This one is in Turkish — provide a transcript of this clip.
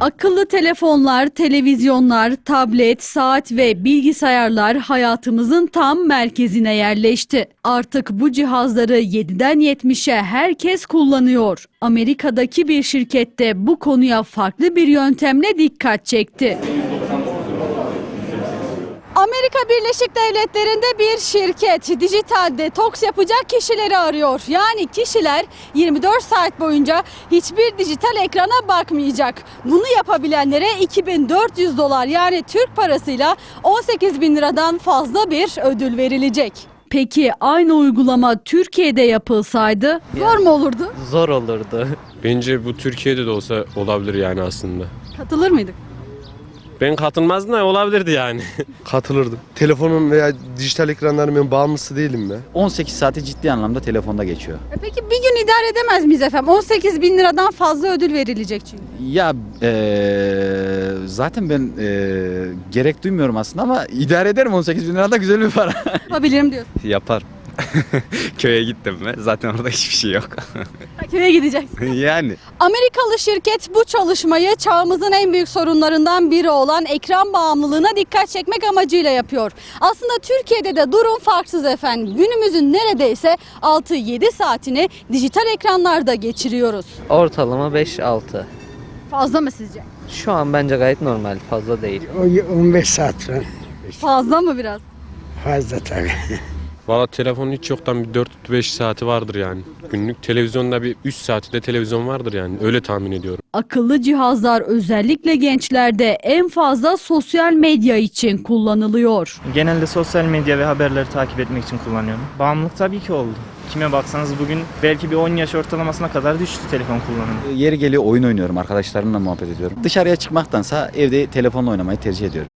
Akıllı telefonlar, televizyonlar, tablet, saat ve bilgisayarlar hayatımızın tam merkezine yerleşti. Artık bu cihazları 7'den 70'e herkes kullanıyor. Amerika'daki bir şirkette bu konuya farklı bir yöntemle dikkat çekti. Amerika Birleşik Devletleri'nde bir şirket dijital detoks yapacak kişileri arıyor. Yani kişiler 24 saat boyunca hiçbir dijital ekrana bakmayacak. Bunu yapabilenlere 2400 dolar yani Türk parasıyla 18 bin liradan fazla bir ödül verilecek. Peki aynı uygulama Türkiye'de yapılsaydı zor mu olurdu? Zor olurdu. Bence bu Türkiye'de de olsa olabilir yani aslında. Katılır mıydık? Ben katılmazdım da olabilirdi yani. Katılırdım. Telefonun veya dijital ekranların ben bağımlısı değilim ben. 18 saati ciddi anlamda telefonda geçiyor. E Peki bir gün idare edemez miyiz efendim? 18 bin liradan fazla ödül verilecek çünkü. Ya eee, zaten ben eee, gerek duymuyorum aslında ama idare ederim 18 bin lira da güzel bir para. Yapabilirim diyorsun. Yapar. Köye gittim mi? Zaten orada hiçbir şey yok. Köye gideceksin. yani. Amerikalı şirket bu çalışmayı çağımızın en büyük sorunlarından biri olan ekran bağımlılığına dikkat çekmek amacıyla yapıyor. Aslında Türkiye'de de durum farksız efendim. Günümüzün neredeyse 6-7 saatini dijital ekranlarda geçiriyoruz. Ortalama 5-6. Fazla mı sizce? Şu an bence gayet normal, fazla değil. O 15 saat falan. Fazla mı biraz? Fazla tabii. Valla telefonun hiç yoktan bir 4-5 saati vardır yani. Günlük televizyonda bir 3 saati de televizyon vardır yani. Öyle tahmin ediyorum. Akıllı cihazlar özellikle gençlerde en fazla sosyal medya için kullanılıyor. Genelde sosyal medya ve haberleri takip etmek için kullanıyorum. Bağımlılık tabii ki oldu. Kime baksanız bugün belki bir 10 yaş ortalamasına kadar düştü telefon kullanımı. Yeri geliyor oyun oynuyorum arkadaşlarımla muhabbet ediyorum. Dışarıya çıkmaktansa evde telefonla oynamayı tercih ediyorum.